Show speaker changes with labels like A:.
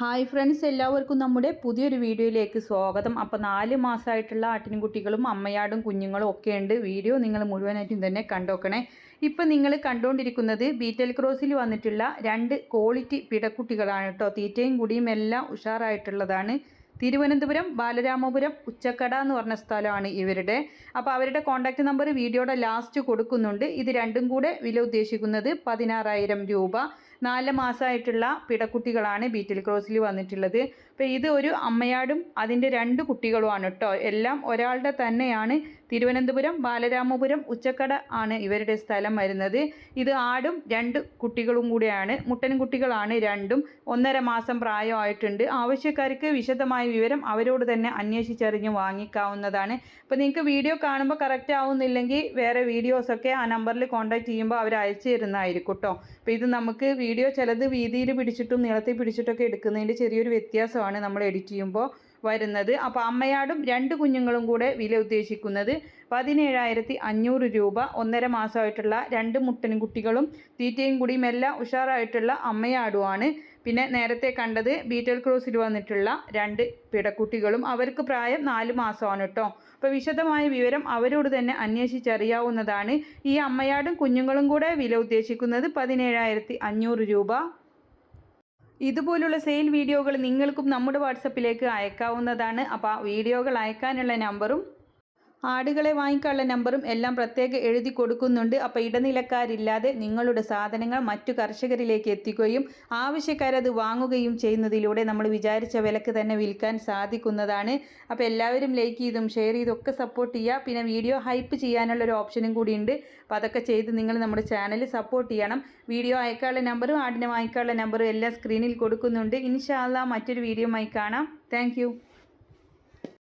A: Hi friends എല്ലാവർക്കും നമ്മുടെ പുതിയൊരു വീഡിയോയിലേക്ക് സ്വാഗതം. അപ്പോൾ നാല് മാസമായിട്ടുള്ള ആട്ടിൻകുട്ടികളും അമ്മയാടും കുഞ്ഞുങ്ങളും ഒക്കെ ഉണ്ട് വീഡിയോ നിങ്ങൾ മുഴുവനായിട്ടും തന്നെ കണ്ടോക്കണേ. ഇപ്പം നിങ്ങൾ കണ്ടുകൊണ്ടിരിക്കുന്നത് ബീറ്റൽ ക്രോസിൽ വന്നിട്ടുള്ള രണ്ട് ക്വാളിറ്റി പിടക്കുട്ടികളാണ് കേട്ടോ. തീറ്റയും കുടിയും എല്ലാം ഉഷാറായിട്ടുള്ളതാണ്. തിരുവനന്തപുരം ബാലരാമപുരം ഉച്ചക്കട എന്ന് പറഞ്ഞ സ്ഥലമാണ് ഇവരുടെ. അപ്പോൾ അവരുടെ കോൺടാക്റ്റ് നമ്പർ വീഡിയോയുടെ ലാസ്റ്റ് കൊടുക്കുന്നുണ്ട്. ഇത് രണ്ടും കൂടെ വില ഉദ്ദേശിക്കുന്നത് പതിനാറായിരം രൂപ. നാല് മാസമായിട്ടുള്ള പിടക്കുട്ടികളാണ് ബീറ്റിൽ ക്രോസിൽ വന്നിട്ടുള്ളത്. അപ്പോൾ ഇത് ഒരു അമ്മയാടും അതിന്റെ രണ്ട് കുട്ടികളുമാണ് കേട്ടോ. എല്ലാം ഒരാളുടെ തന്നെയാണ്. തിരുവനന്തപുരം ബാലരാമപുരം ഉച്ചക്കട ആണ് ഇവരുടെ സ്ഥലം വരുന്നത്. ഇത് ആടും രണ്ട് കുട്ടികളും കൂടെയാണ്. മുട്ടൻ കുട്ടികളാണ് രണ്ടും. ഒന്നര മാസം പ്രായമായിട്ടുണ്ട്. ആവശ്യക്കാർക്ക് വിശദമായ വിവരം അവരോട് തന്നെ അന്വേഷിച്ചറിഞ്ഞ് വാങ്ങിക്കാവുന്നതാണ്. അപ്പോൾ നിങ്ങൾക്ക് വീഡിയോ കാണുമ്പോൾ കറക്റ്റ് ആവുന്നില്ലെങ്കിൽ വേറെ വീഡിയോസൊക്കെ ആ നമ്പറിൽ കോൺടാക്ട് ചെയ്യുമ്പോൾ അവർ അയച്ചു തരുന്നതായിരിക്കും കേട്ടോ അപ്പോൾ ഇത് നമുക്ക് വീഡിയോ ചിലത് വീതിയിൽ പിടിച്ചിട്ടും നീളത്തിൽ പിടിച്ചിട്ടൊക്കെ എടുക്കുന്നതിന്റെ ചെറിയൊരു വ്യത്യാസമാണ് നമ്മൾ എഡിറ്റ് ചെയ്യുമ്പോൾ. വരുന്നത്. അപ്പോൾ അമ്മയാടും രണ്ട് കുഞ്ഞുങ്ങളും കൂടെ വില ഉദ്ദേശിക്കുന്നത് പതിനേഴായിരത്തി അഞ്ഞൂറ് രൂപ. ഒന്നര മാസമായിട്ടുള്ള രണ്ട് മുട്ടനും കുട്ടികളും തീറ്റയും കൂടിയും എല്ലാം ഉഷാറായിട്ടുള്ള അമ്മയാടുമാണ് പിന്നെ നേരത്തെ കണ്ടത് ബീറ്റൽ ക്രോസിൽ വന്നിട്ടുള്ള രണ്ട് പിടക്കുട്ടികളും. അവർക്ക് പ്രായം നാല് മാസമാണ് കേട്ടോ അപ്പോൾ വിശദമായ വിവരം അവരോട് തന്നെ അന്വേഷിച്ചറിയാവുന്നതാണ്. ഈ അമ്മയാടും കുഞ്ഞുങ്ങളും കൂടെ വില ഉദ്ദേശിക്കുന്നത് പതിനേഴായിരത്തി രൂപ. ഇതുപോലുള്ള സെയിൽ വീഡിയോകൾ നിങ്ങൾക്കും നമ്മുടെ വാട്സപ്പിലേക്ക് അയക്കാവുന്നതാണ്. അപ്പോൾ ആ വീഡിയോകൾ അയക്കാനുള്ള നമ്പറും ആടുകളെ വാങ്ങിക്കാനുള്ള നമ്പറും എല്ലാം പ്രത്യേകം എഴുതി കൊടുക്കുന്നുണ്ട്. അപ്പോൾ ഇടനിലക്കാരില്ലാതെ നിങ്ങളുടെ സാധനങ്ങൾ മറ്റു കർഷകരിലേക്ക് എത്തിക്കുകയും ആവശ്യക്കാരത് വാങ്ങുകയും ചെയ്യുന്നതിലൂടെ നമ്മൾ വിചാരിച്ച വിലക്ക് തന്നെ വിൽക്കാൻ സാധിക്കുന്നതാണ്. അപ്പോൾ എല്ലാവരും ലൈക്ക് ചെയ്തും ഷെയർ ചെയ്തും ഒക്കെ സപ്പോർട്ട് ചെയ്യുക. പിന്നെ വീഡിയോ ഹൈപ്പ് ചെയ്യാനുള്ള ഒരു ഓപ്ഷനും കൂടിയുണ്ട് അപ്പോൾ അതൊക്കെ ചെയ്ത് നിങ്ങൾ നമ്മുടെ ചാനൽ സപ്പോർട്ട് ചെയ്യണം. വീഡിയോ അയക്കാനുള്ള നമ്പറും ആടിനെ വാങ്ങിക്കാനുള്ള നമ്പറും എല്ലാം സ്ക്രീനിൽ കൊടുക്കുന്നുണ്ട്. ഇൻഷാല്ല മറ്റൊരു വീഡിയോയുമായി കാണാം. താങ്ക്